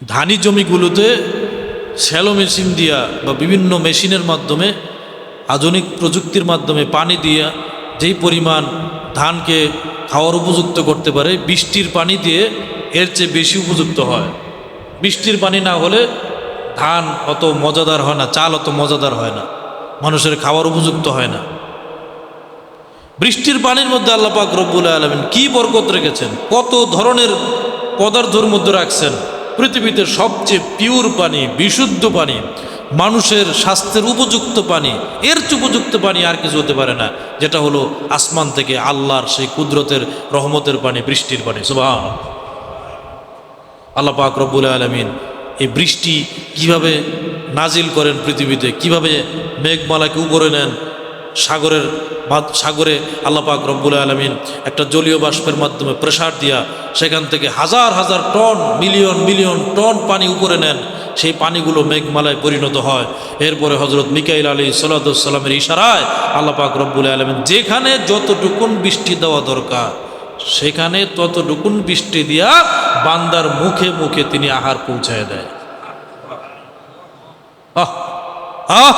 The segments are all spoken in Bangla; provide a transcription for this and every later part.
ধানি জমিগুলোতে শ্যালো মেশিন দিয়া বা বিভিন্ন মেশিনের মাধ্যমে, আধুনিক প্রযুক্তির মাধ্যমে পানি দিয়া যেই পরিমাণ ধানকে খাওয়ার উপযুক্ত করতে পারে, বৃষ্টির পানি দিয়ে এর চেয়ে বেশি উপযুক্ত হয়। বৃষ্টির পানি না হলে ধান অত মজাদার হয় না, চাল অত মজাদার হয় না, মানুষের খাওয়ার উপযুক্ত হয় না। বৃষ্টির পানির মধ্যে আল্লাহ পাক রব্বুল আলমিন কি বরকত রেখেছেন? কত ধরনের পদার্থর মধ্যে রাখছেন? পৃথিবীতে সবচেয়ে পিওর পানি, বিশুদ্ধ পানি, মানুষের স্বাস্থ্যের উপযুক্ত পানি, এর উপযুক্ত পানি আর কিছু হতে পারে না, যেটা হলো আসমান থেকে আল্লাহর সেই কুদরতের, রহমতের পানি, বৃষ্টির পানি সুবাহ আল্লাহ পাক রব্বুল আলমিন এই বৃষ্টি কীভাবে নাজিল করেন পৃথিবীতে, কীভাবে মেঘমালাকে উপরে নেন সাগরের সাগরে আল্লাহ পাক রব্বুল আলমিন একটা জলীয় বাষ্পের মাধ্যমে প্রেসার দিয়া সেখান থেকে হাজার হাজার টন, মিলিয়ন মিলিয়ন টন পানি উপরে নেন। সেই পানিগুলো মেঘমালায় পরিণত হয়। এরপরে হজরত মিকাইল আলী সাল্লামের ইশারায় আল্লাহ পাক রব্বুল আলমিন যেখানে যতটুকুন বৃষ্টি দেওয়া দরকার, সেখানে ততটুকুন বৃষ্টি দিয়া বান্দার মুখে মুখে তিনি আহার পৌঁছায় দেয়। আহ আহ,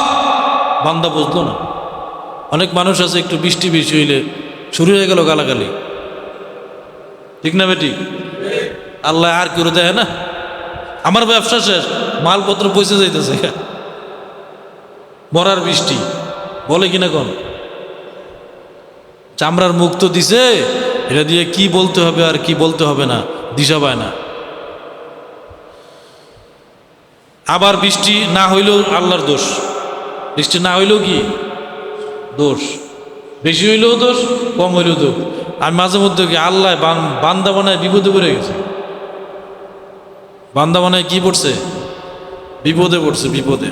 বান্দা বুঝলো না? অনেক মানুষ আছে, একটু বৃষ্টি বেশি হইলে শুরু হয়ে গেল গালাগালি। ঠিক না বেটি? আল্লাহ আর কেউ দেয় না। আমার ব্যবসা শেষ, মালপত্র পয়সা যাইতেছে। মরার বৃষ্টি, বলে কিনা কোন? চামড়ার মুখ তো দিছে, এটা দিয়ে কি বলতে হবে আর কি বলতে হবে না, দিশা পায় না। আবার বৃষ্টি না হইলেও আল্লাহর দোষ। বৃষ্টি না হইলেও কি? দোষ। বেশি হইলেও দোষ, কম হইলেও দোষ। আমি মাঝে মধ্যে কি আল্লাহ বান- বান্দা বানায় বিপদে পড়ে গেছে? বান্দা বানায় কি পড়ছে? বিপদে পড়ছে, বিপদে।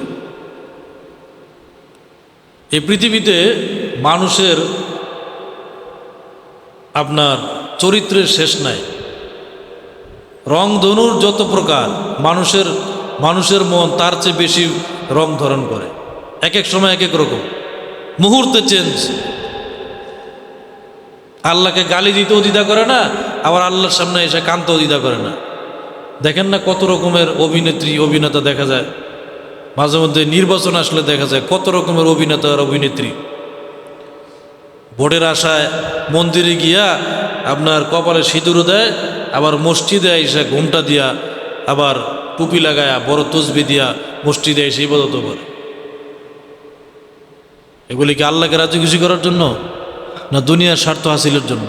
এই পৃথিবীতে মানুষের আপনার চরিত্রের শেষ নাই। রং ধনুর যত প্রকার মানুষের মানুষের মন তার চেয়ে বেশি রং ধারণ করে। এক এক সময় এক এক রকম। মুহূর্তে চেঞ্জ আল্লাহকে গালি দিতেও দ্বিধা করে না, আবার আল্লাহর সামনে এসে কানতেও দ্বিধা করে না। দেখেন না কত রকমের অভিনেত্রী, অভিনেতা দেখা যায়। মাঝে মধ্যে নির্বাচন আসলে দেখা যায় কত রকমের অভিনেতা আর অভিনেত্রী। ভোটের আশায় মন্দিরে গিয়া আপনার কপালে সিঁদুরও দেয়, আবার মসজিদে এসে ঘুমটা দিয়া, আবার টুপি লাগায়া বড় তসবি দিয়া মসজিদে এসে ইবাদত করে। এগুলি কি আল্লাহকে রাজি খুশি করার জন্য? না দুনিয়ার স্বার্থ হাসিলের জন্য?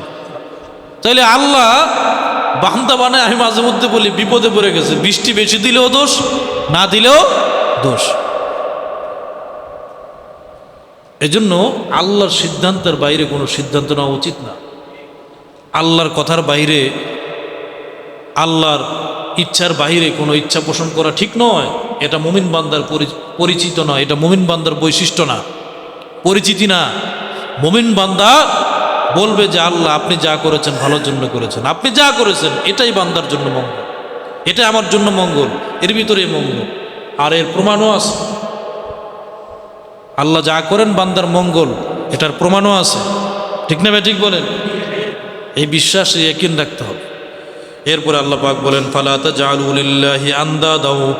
তাইলে আল্লাহ বান্দা বানায় আমি মাঝে মধ্যে বলি, বিপদে পড়ে গেছে। বৃষ্টি বেশি দিলেও দোষ, না দিলেও দোষ। এজন্য আল্লাহর সিদ্ধান্তের বাইরে কোনো সিদ্ধান্ত নেওয়া উচিত না। আল্লাহর কথার বাইরে, আল্লাহর ইচ্ছার বাইরে কোনো ইচ্ছা পোষণ করা ঠিক নয়। এটা মুমিন বান্দার পরি- পরিচিত নয়, এটা মুমিন বান্দার বৈশিষ্ট্য না। পরিচিতি না। মুমিন বান্দা বলবে যে, আল্লাহ, আপনি যা করেছেন ভালোর জন্য করেছেন। আপনি যা করেছেন, এটাই বান্দার জন্য মঙ্গল। এটা আমার জন্য মঙ্গল, এর ভিতরে মঙ্গল। আর এর প্রমাণও আছে। আল্লাহ যা করেন বান্দার মঙ্গল, এটার প্রমাণও আছে। ঠিক না ভাই, ঠিক বলেন? এই বিশ্বাসে একিন রাখতে হবে। এরপরে আল্লাহ পাক বলেন ফালাতা জালুলিল্লাহি আন্দা দাও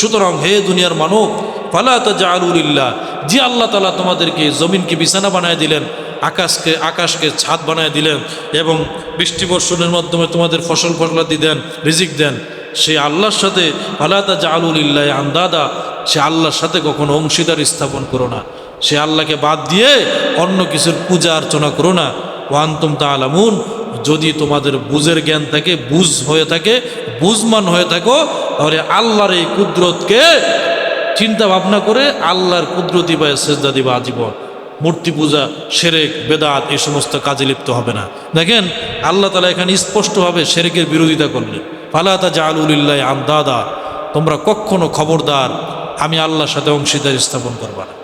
সুতরাং হে দুনিয়ার মানব ফালাতা জালুলিল্লাহ যে আল্লাহ তালা তোমাদেরকে জমিনকে বিছানা বানায় দিলেন, আকাশকে আকাশকে ছাদ বানায় দিলেন, এবং বৃষ্টি বর্ষণের মাধ্যমে তোমাদের ফসল ফসলাদি দেন, রিজিক দেন, সে আল্লাহর সাথে ফালাতা জালুলিল্লাহ আন্দাদা, সে আল্লাহর সাথে কখনো অংশীদার স্থাপন করো না। সে আল্লাহকে বাদ দিয়ে অন্য কিছুর পূজা অর্চনা করো না। ওয়ান্তুম তা আলামুন যদি তোমাদের বুঝের জ্ঞান থাকে, বুঝ হয়ে থাকে, বুঝমান হয়ে থাকো, তাহলে আল্লাহর এই কুদরতকে চিন্তা ভাবনা করে আল্লাহর কুদরতি বা সেজদা দিবা আজীবন। মূর্তি পূজা, সেরেক, বেদাত, এই সমস্ত কাজে লিপ্ত হবে না। দেখেন, আল্লাহ তালা এখানে স্পষ্টভাবে সেরেকের বিরোধিতা করলেন। ফালাতা জালুলিল্লাহ আন্দাদা। তোমরা কখনো খবরদার, আমি আল্লাহর সাথে অংশীদার স্থাপন করবা না।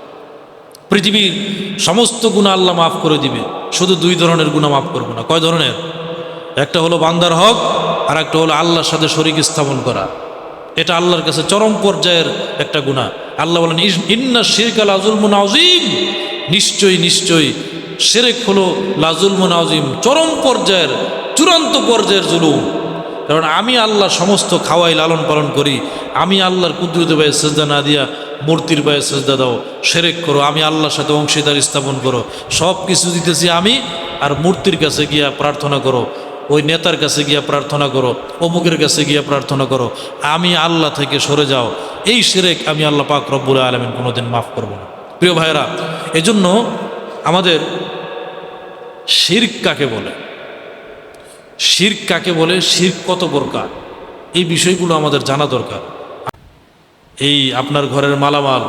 পৃথিবীর সমস্ত গুণা আল্লাহ মাফ করে দিবে। শুধু দুই ধরনের গুণা মাফ করব না। কয় ধরনের? একটা হলো বান্দার হক আর একটা হলো আল্লাহর সাথে শরিক স্থাপন করা। এটা আল্লাহর কাছে চরম পর্যায়ের একটা গুণা। আল্লাহ বলেন, "ইস- ইন্না শিরকা লাজুল মুনাজিম নিশ্চয়ই নিশ্চয়ই সেরেক হলো লাজুল মুনাজিম চরম পর্যায়ের, চূড়ান্ত পর্যায়ের জুলুম। কারণ আমি আল্লাহ সমস্ত খাওয়াই লালন পালন করি। আমি আল্লাহর কুদরত ভাই সেজদা না দিয়া মূর্তির পায়ে সেজদা দাও। সেরেক করো, আমি আল্লাহর সাথে অংশীদার স্থাপন করো। সব কিছু দিতেছি আমি আর মূর্তির কাছে গিয়া প্রার্থনা করো। ওই নেতার কাছে গিয়া প্রার্থনা করো, অমুকের কাছে গিয়া প্রার্থনা করো। আমি আল্লাহ থেকে সরে যাও। এই সেরেক আমি আল্লাহ পাক রব্বুল আলমিন কোনোদিন মাফ করব না। প্রিয় ভাইরা এজন্য আমাদের শির্ক কাকে বলে? শির্ক কাকে বলে? শির্ক কত প্রকার? এই বিষয়গুলো আমাদের জানা দরকার। এই আপনার ঘরের মালামাল,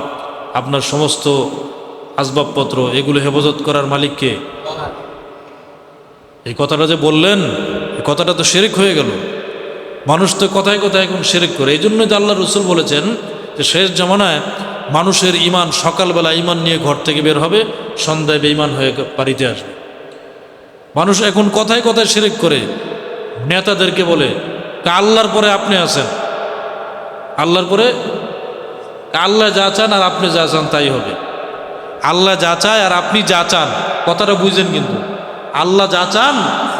আপনার সমস্ত আসবাবপত্র, এগুলো হেফাজত করার মালিককে এই কথাটা যে বললেন, এই কথাটা তো সেরেক হয়ে গেল। মানুষ তো কথায় কথায় এখন সেরেক করে। এই জন্যই আল্লাহ রসুল বলেছেন যে, শেষ জমানায় মানুষের ইমান সকালবেলা ইমান নিয়ে ঘর থেকে বের হবে, সন্ধ্যায় বেইমান হয়ে বাড়িতে আসবে। মানুষ এখন কথায় কথায় সেরেক করে। নেতাদেরকে বলে, "কা আল্লাহর পরে আপনি আছেন? আল্লাহর পরে আল্লাহ যা চান আর আপনি যা চান তাই হবে। আল্লাহ যা চায় আর আপনি যা চান, কথাটা বুঝেন কিন্তু। আল্লাহ যা চান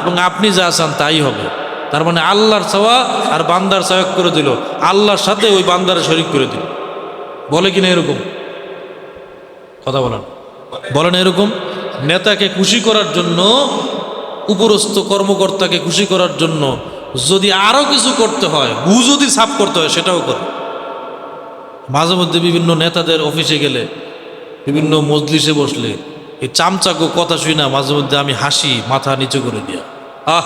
এবং আপনি যা চান তাই হবে। তার মানে আল্লাহর চাওয়া আর বান্দার চাওয়া করে দিল। আল্লাহর সাথে ওই বান্দার শরিক করে দিল। বলে কিনা এরকম? কথা বলেন। বলেন এরকম? নেতাকে খুশি করার জন্য উপরস্থ কর্মকর্তাকে খুশি করার জন্য যদি আরও কিছু করতে হয় গু যদি সাফ করতে হয়, সেটাও করে। মাঝে মধ্যে বিভিন্ন নেতাদের অফিসে গেলে, বিভিন্ন মজলিসে বসলে, এই চামচাকো কথা শুই না, মাঝে মধ্যে আমি হাসি মাথা নিচু করে দিয়া। আহ!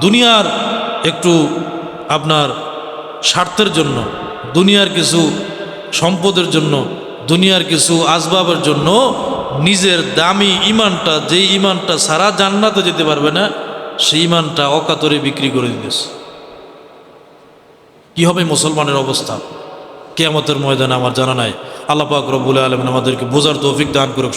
দুনিয়ার একটু আপনার স্বার্থের জন্য, দুনিয়ার কিছু সম্পদের জন্য, দুনিয়ার কিছু আসবাবের জন্য নিজের দামি ইমানটা যেই ইমানটা সারা জান্নাতে যেতে পারবে না, সেই ইমানটা অকাতরে বিক্রি করে দিতেছে। কি হবে মুসলমানের অবস্থা? কেয়ামতের ময়দানে আমার জানা নাই। আল্লাহ রবুল আলম আমাদেরকে বোঝার তৌফিক দান করুক।